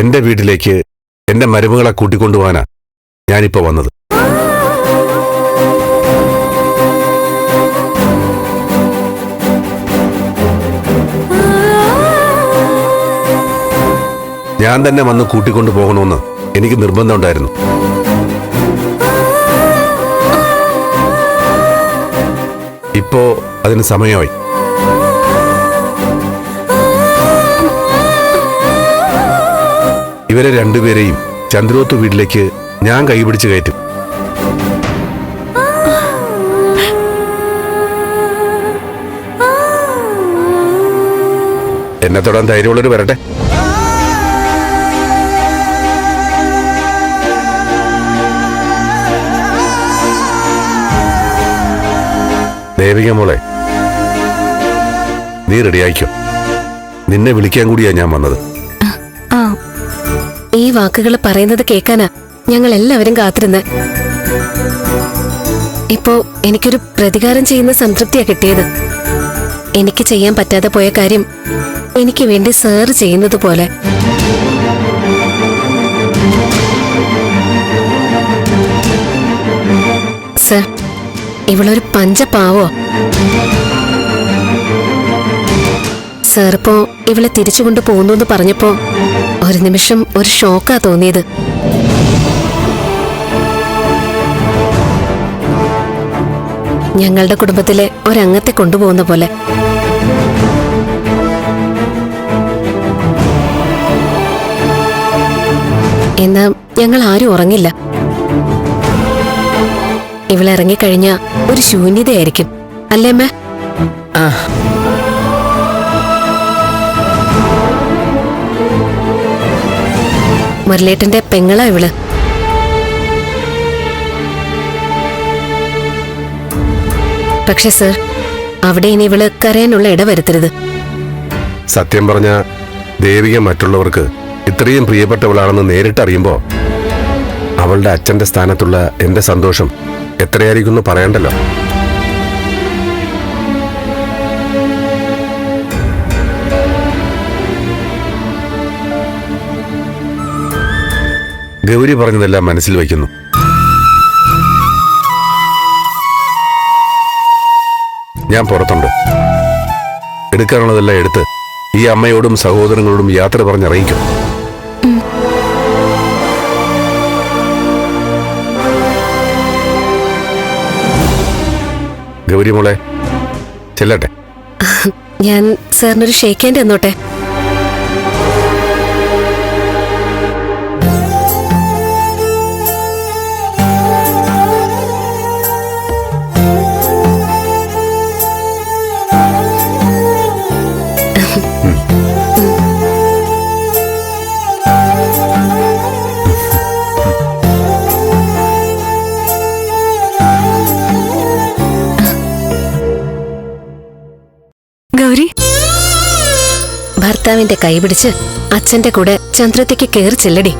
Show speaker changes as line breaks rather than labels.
എന്റെ വീട്ടിലേക്ക് എന്റെ മരുമകളെ കൂട്ടിക്കൊണ്ടുപോകാനാ ഞാനിപ്പോ വന്നത്. ഞാൻ തന്നെ വന്ന് കൂട്ടിക്കൊണ്ടു പോകണമെന്ന് എനിക്ക് നിർബന്ധമുണ്ടായിരുന്നു ഇപ്പോ അതിന് സമയമായി. ഇവരെ രണ്ടുപേരെയും ചന്ദ്രോത്ത് വീട്ടിലേക്ക് ഞാൻ കൈപിടിച്ച് കയറ്റും. എന്നെ തൊടാൻ ധൈര്യമുള്ളവർ വരട്ടെ. ദേവിക മോളെ നീ റെഡിയായിക്കോ നിന്നെ വിളിക്കാൻ കൂടിയാ ഞാൻ വന്നത്.
ഈ വാക്കുകൾ പറയുന്നത് കേൾക്കാനാ ഞങ്ങൾ എല്ലാവരും കാത്തിരുന്ന്. ഇപ്പോ എനിക്കൊരു പ്രതികാരം ചെയ്യുന്ന സംതൃപ്തിയാ കിട്ടിയത്. എനിക്ക് ചെയ്യാൻ പറ്റാതെ പോയ കാര്യം എനിക്ക് വേണ്ടി സാറ് ചെയ്യുന്നത് പോലെ. സർ ഇവളൊരു പഞ്ചപാവോ? സാർ ഇപ്പോ ഇവളെ തിരിച്ചു കൊണ്ട് പോകുന്നു എന്ന് പറഞ്ഞപ്പോ ഒരു നിമിഷം ഒരു ഷോക്കാ തോന്നിയത്. ഞങ്ങളുടെ കുടുംബത്തിലെ ഒരംഗത്തെ കൊണ്ടുപോകുന്ന പോലെ. എന്നാ ഞങ്ങൾ ആരും ഉറങ്ങില്ല. ഇവളിറങ്ങിക്കഴിഞ്ഞ ഒരു ശൂന്യതയായിരിക്കും. അല്ലേ അമ്മേ? മുരളേട്ടന്റെ പെങ്ങളാ ഇവൾ. പക്ഷെ സർ അവിടെ ഇനി ഇവൾ കരയാനുള്ള ഇട വരുത്തരുത്.
സത്യം പറഞ്ഞ ദേവിക മറ്റുള്ളവർക്ക് ഇത്രയും പ്രിയപ്പെട്ടവളാണെന്ന് നേരിട്ടറിയുമ്പോ അവളുടെ അച്ഛന്റെ സ്ഥാനത്തുള്ള എന്റെ സന്തോഷം എത്രയായിരിക്കും പറയണ്ടല്ലോ. ഗൗരി പറഞ്ഞതെല്ലാം മനസ്സിൽ വയ്ക്കുന്നു. ഞാൻ പുറത്തുണ്ട്. എടുക്കാനുള്ളതെല്ലാം എടുത്ത് ഈ അമ്മയോടും സഹോദരങ്ങളോടും യാത്ര പറഞ്ഞറിയിക്കും. ഗൗരി മോളെ ചെല്ലട്ടെ.
ഞാൻ സാറിനൊരു ഷേക്കേണ്ടി തന്നോട്ടെ? ഭർത്താവിന്റെ കൈപിടിച്ച് അച്ഛന്റെ കൂടെ ചന്ദ്രത്തേക്ക് കയറി ചെല്ലടി.